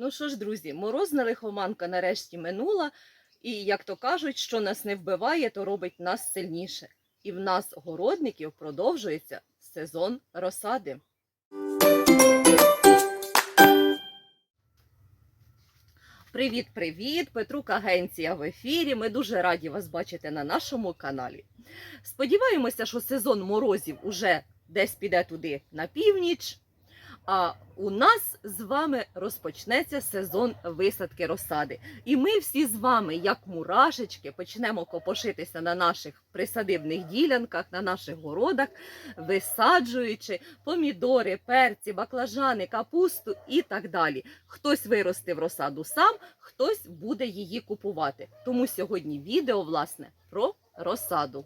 Ну що ж, друзі, морозна лихоманка нарешті минула, і як то кажуть, що нас не вбиває, то робить нас сильніше. І в нас, городників, продовжується сезон розсади. Привіт, привіт! Петрук Агенція в ефірі. Ми дуже раді вас бачити на нашому каналі. Сподіваємося, що сезон морозів уже десь піде туди на північ. А у нас з вами розпочнеться сезон висадки розсади. І ми всі з вами, як мурашечки, почнемо копошитися на наших присадибних ділянках, на наших городах, висаджуючи помідори, перці, баклажани, капусту і так далі. Хтось виростив розсаду сам, хтось буде її купувати. Тому сьогодні відео, власне, про розсаду.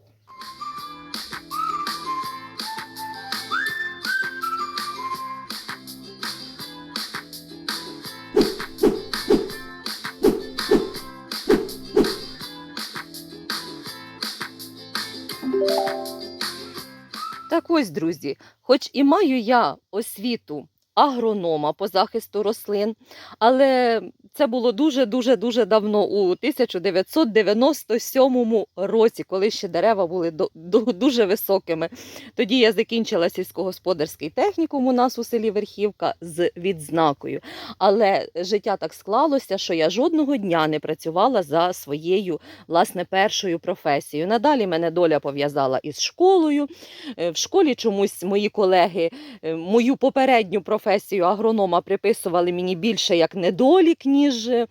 Так ось, друзі, хоч і маю я освіту агронома по захисту рослин, але це було дуже-дуже дуже давно, у 1997 році, коли ще дерева були дуже високими. Тоді я закінчила сільськогосподарський технікум у нас у селі Верхівка з відзнакою. Але життя так склалося, що я жодного дня не працювала за своєю власне першою професією. Надалі мене доля пов'язала із школою. Е, В школі чомусь мої колеги е, мою попередню професію агронома приписували мені більше як недолік, ніж, е,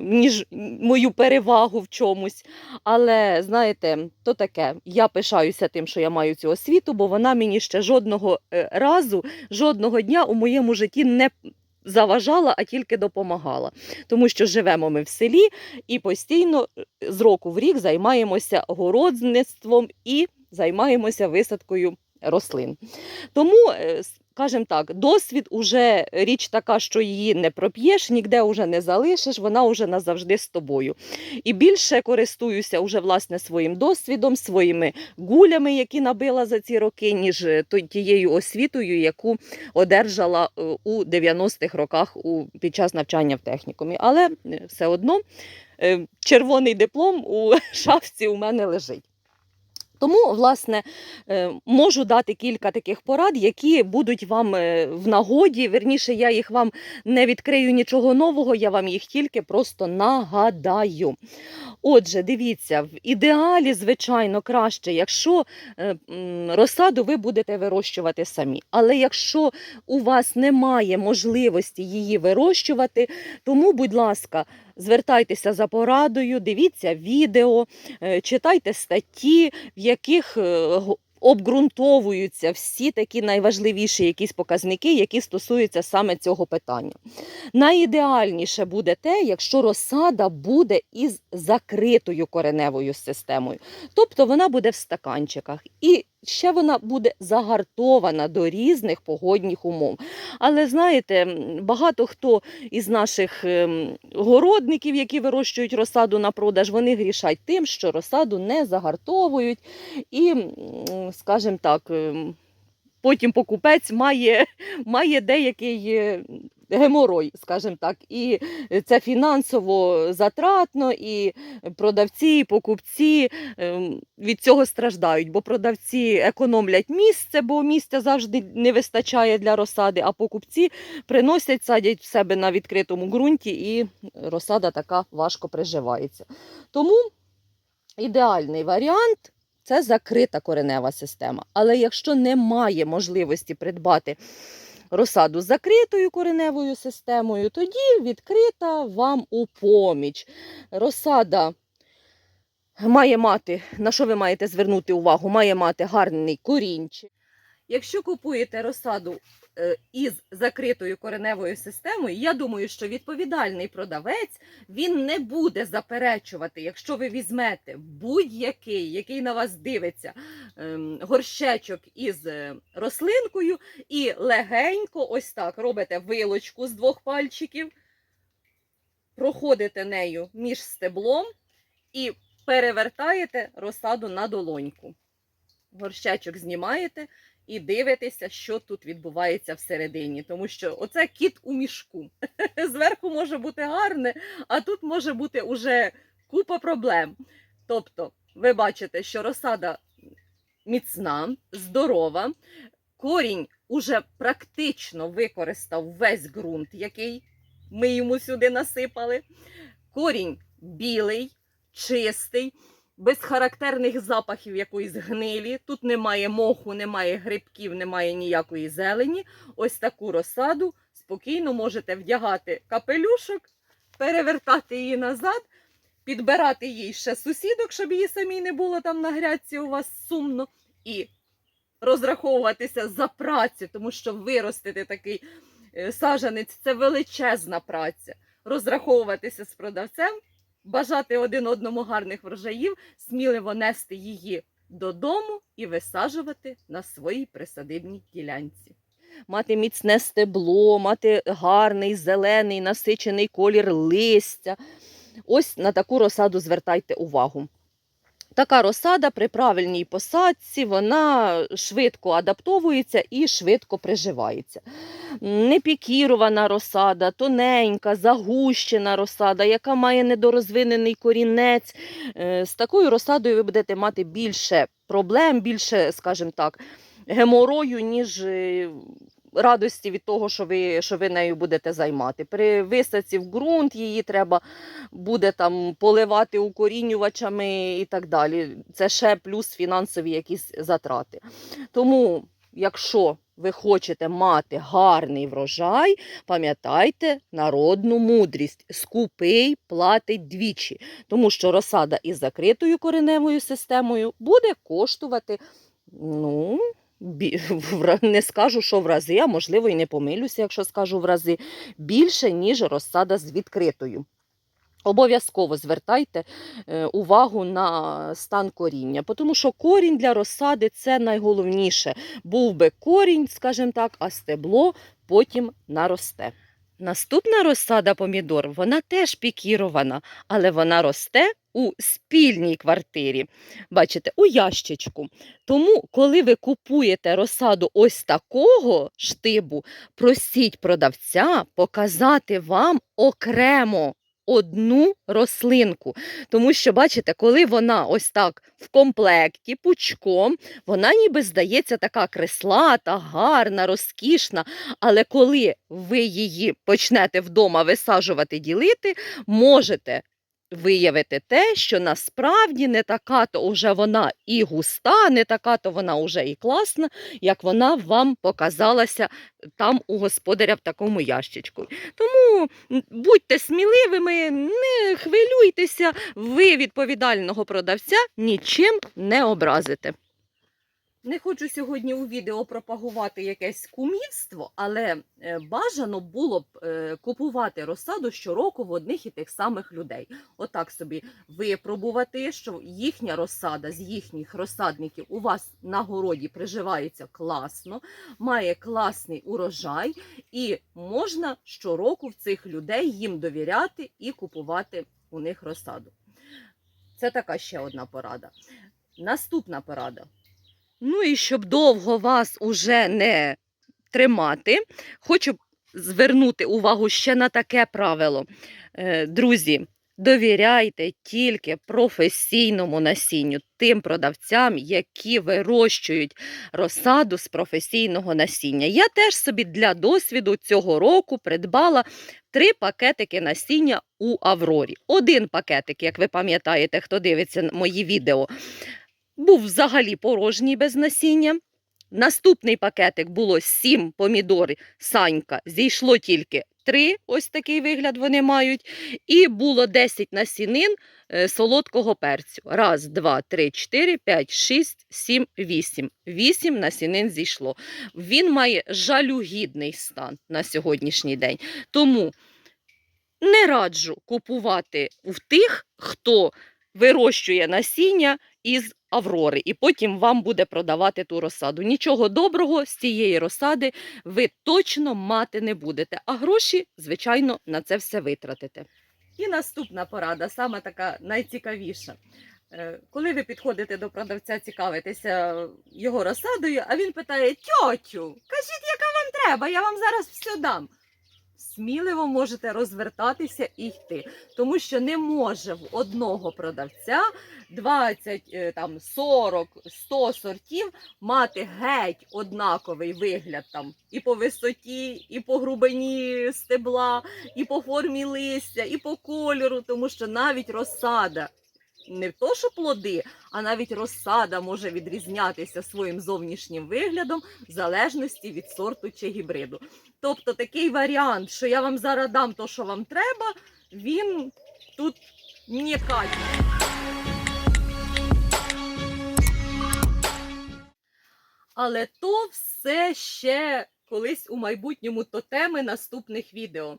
ніж мою перевагу в чомусь. Але знаєте, то таке. Я пишаюся тим, що я маю цю освіту, бо вона мені ще жодного е, разу, жодного дня у моєму житті не заважала, а тільки допомагала. Тому що живемо ми в селі і постійно е, з року в рік займаємося городництвом і займаємося висадкою рослин. Тому, скажімо так, досвід уже річ така, що її не проп'єш, ніде вже не залишиш, вона вже назавжди з тобою. І більше користуюся уже власне своїм досвідом, своїми гулями, які набила за ці роки, ніж е, тією освітою, яку одержала е, у 90-х роках під час навчання в технікумі. Але е, все одно червоний диплом у шафці у мене лежить. Тому, власне, е, можу дати кілька таких порад, які будуть вам е, в нагоді. Верніше, я їх вам не відкрию нічого нового, я вам їх тільки просто нагадаю. Отже, дивіться, в ідеалі, звичайно, краще, якщо е, розсаду ви будете вирощувати самі. Але якщо у вас немає можливості її вирощувати, тому, будь ласка, звертайтеся за порадою, дивіться відео, е, читайте статті, в яких е, обґрунтовуються всі такі найважливіші якісь показники, які стосуються саме цього питання. Найідеальніше буде те, якщо розсада буде із закритою кореневою системою, тобто вона буде в стаканчиках. І ще вона буде загартована до різних погодних умов. Але знаєте, багато хто із наших ем, городників, які вирощують розсаду на продаж, вони грішать тим, що розсаду не загартовують. І, скажімо так, ем, потім покупець має, має деякий. Е, Геморой, скажімо так, і це фінансово затратно, і продавці, і покупці ем, від цього страждають, бо продавці економлять місце, бо місця завжди не вистачає для розсади, а покупці приносять, садять в себе на відкритому ґрунті, і розсада така важко приживається. Тому ідеальний варіант це закрита коренева система. Але якщо немає можливості придбати розсаду з закритою кореневою системою, тоді відкрита вам у поміч. Розсада має мати, на що ви маєте звернути увагу, має мати гарний корінчик. Якщо купуєте розсаду е, із закритою кореневою системою, я думаю, що відповідальний продавець він не буде заперечувати, якщо ви візьмете будь-який, який на вас дивиться, ем, горщечок із е, рослинкою, і легенько, ось так, робите вилочку з двох пальчиків, проходите нею між стеблом і перевертаєте розсаду на долоньку. Горщечок знімаєте і дивитеся, що тут відбувається всередині. Тому що оце кіт у мішку. Зверху може бути гарне, а тут може бути уже купа проблем. Тобто, ви бачите, що розсада міцна, здорова, корінь уже практично використав весь ґрунт, який ми йому сюди насипали. Корінь білий, чистий, без характерних запахів якоїсь гнилі. Тут немає моху, немає грибків, немає ніякої зелені. Ось таку розсаду спокійно можете вдягати капелюшок, перевертати її назад, підбирати їй ще сусідок, щоб її самій не було там на грядці у вас сумно. І розраховуватися за працю, тому що виростити такий е, саджанець це величезна праця. Розраховуватися з продавцем, бажати один одному гарних врожаїв, сміливо нести її додому і висаджувати на своїй присадибній ділянці. Мати міцне стебло, мати гарний, зелений, насичений колір листя. Ось на таку розсаду звертайте увагу. Така розсада при правильній посадці вона швидко адаптовується і швидко приживається. Непікірована розсада, тоненька, загущена розсада, яка має недорозвинений корінець. Е, З такою розсадою ви будете мати більше проблем, більше, скажімо так, геморою, ніж е, радості від того, що ви, що ви нею будете займати. При висадці в ґрунт її треба буде там поливати укорінювачами і так далі. Це ще плюс фінансові якісь затрати. Тому, якщо ви хочете мати гарний врожай, пам'ятайте народну мудрість. Скупий платить двічі, тому що розсада із закритою кореневою системою буде коштувати. Ну, не скажу, що в рази, а можливо і не помилюся, якщо скажу в рази, більше, ніж розсада з відкритою. Обов'язково звертайте е, увагу на стан коріння, тому що корінь для розсади це найголовніше. Був би корінь, скажімо так, а стебло потім наросте. Наступна розсада помідор, вона теж пікірована, але вона росте у спільній квартирі. Бачите, у ящичку. Тому, коли ви купуєте розсаду ось такого штибу, просіть продавця показати вам окремо одну рослинку. Тому що, бачите, коли вона ось так в комплекті, пучком, вона ніби здається така креслата, гарна, розкішна. Але коли ви її почнете вдома висаджувати, ділити, можете виявити те, що насправді не така то вже вона і густа, не така то вона вже і класна, як вона вам показалася там у господаря в такому ящичку. Тому будьте сміливими, не хвилюйтеся, ви відповідального продавця нічим не образите. Не хочу сьогодні у відео пропагувати якесь кумівство, але е, бажано було б е, купувати розсаду щороку в одних і тих самих людей. Отак собі випробувати, що їхня розсада з їхніх розсадників у вас на городі приживається класно, має класний урожай, і можна щороку в цих людей їм довіряти і купувати у них розсаду. Це така ще одна порада. Наступна порада. Ну і щоб довго вас уже не тримати, хочу звернути увагу ще на таке правило. Е, Друзі, довіряйте тільки професійному насінню, тим продавцям, які вирощують розсаду з професійного насіння. Я теж собі для досвіду цього року придбала три пакетики насіння у Аврорі. Один пакетик, як ви пам'ятаєте, хто дивиться мої відео, був взагалі порожній без насіння. Наступний пакетик було 7 помідор Санька. Зійшло тільки 3, ось такий вигляд вони мають. І було 10 насінин е, солодкого перцю. Раз, два, три, чотири, п'ять, шість, сім, вісім. Вісім насінин зійшло. Він має жалюгідний стан на сьогоднішній день. Тому не раджу купувати в тих, хто вирощує насіння із Аврори, і потім вам буде продавати ту розсаду. Нічого доброго з цієї розсади ви точно мати не будете, а гроші, звичайно, на це все витратите. І наступна порада, саме така найцікавіша. Е, Коли ви підходите до продавця, цікавитеся його розсадою, а він питає: Тьотю, кажіть, яка вам треба, я вам зараз все дам. Сміливо можете розвертатися і йти, тому що не може в одного продавця 20, е, там, 40, 100 сортів мати геть однаковий вигляд там і по висоті, і по грубині стебла, і по формі листя, і по кольору, тому що навіть розсада, не то, що плоди, а навіть розсада може відрізнятися своїм зовнішнім виглядом в залежності від сорту чи гібриду. Тобто такий варіант, що я вам зараз дам то, що вам треба, він тут не. Але то все ще колись у майбутньому то теми наступних відео.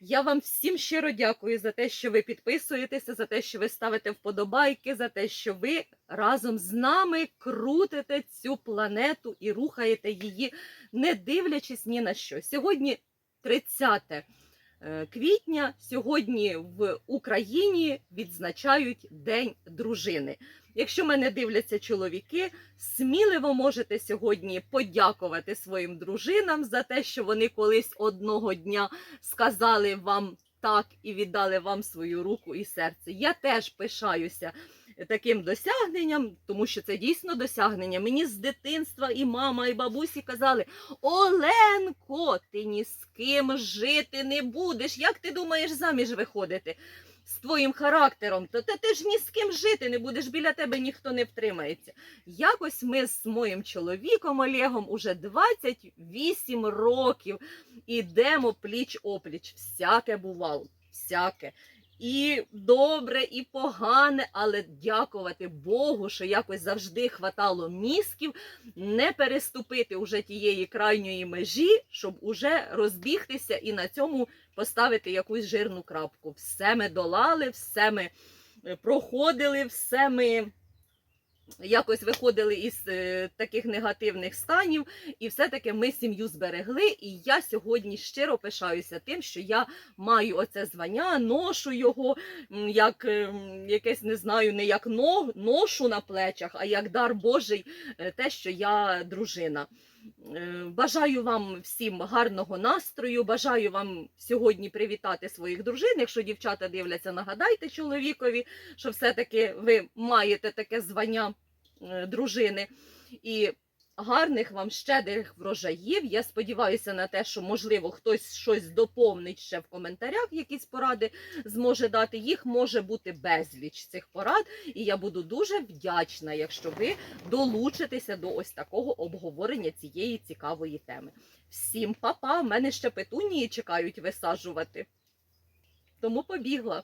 Я вам всім щиро дякую за те, що ви підписуєтеся, за те, що ви ставите вподобайки, за те, що ви разом з нами крутите цю планету і рухаєте її, не дивлячись ні на що. Сьогодні 30 е, квітня, сьогодні в Україні відзначають День дружини. Якщо мене дивляться чоловіки, сміливо можете сьогодні подякувати своїм дружинам за те, що вони колись одного дня сказали вам так і віддали вам свою руку і серце. Я теж пишаюся таким досягненням, тому що це дійсно досягнення. Мені з дитинства і мама, і бабусі казали: Оленко, ти ні з ким жити не будеш. Як ти думаєш заміж виходити? З твоїм характером, то ти, ти ж ні з ким жити не будеш, біля тебе ніхто не втримається. Якось ми з моїм чоловіком Олегом уже 28 років ідемо пліч опліч. Всяке бувало, всяке. І добре, і погане, але дякувати Богу, що якось завжди хватало мізків не переступити уже тієї крайньої межі, щоб уже розбігтися і на цьому поставити якусь жирну крапку. Все ми долали, все ми е, проходили, все ми якось виходили із е, таких негативних станів, і все-таки ми сім'ю зберегли. І я сьогодні щиро пишаюся тим, що я маю оце звання, ношу його, як е, якесь не знаю, не як но- ношу на плечах, а як дар Божий, е, те, що я дружина. Е, Бажаю вам всім гарного настрою. Бажаю вам сьогодні привітати своїх дружин. Якщо дівчата дивляться, нагадайте чоловікові, що все-таки ви маєте таке звання е, дружини. І гарних вам щедрих врожаїв. Я сподіваюся на те, що можливо хтось щось доповнить ще в коментарях, якісь поради зможе дати. Їх може бути безліч цих порад, і я буду дуже вдячна, якщо ви долучитеся до ось такого обговорення цієї цікавої теми. Всім па-па! Мене ще петунії чекають висаджувати. Тому побігла.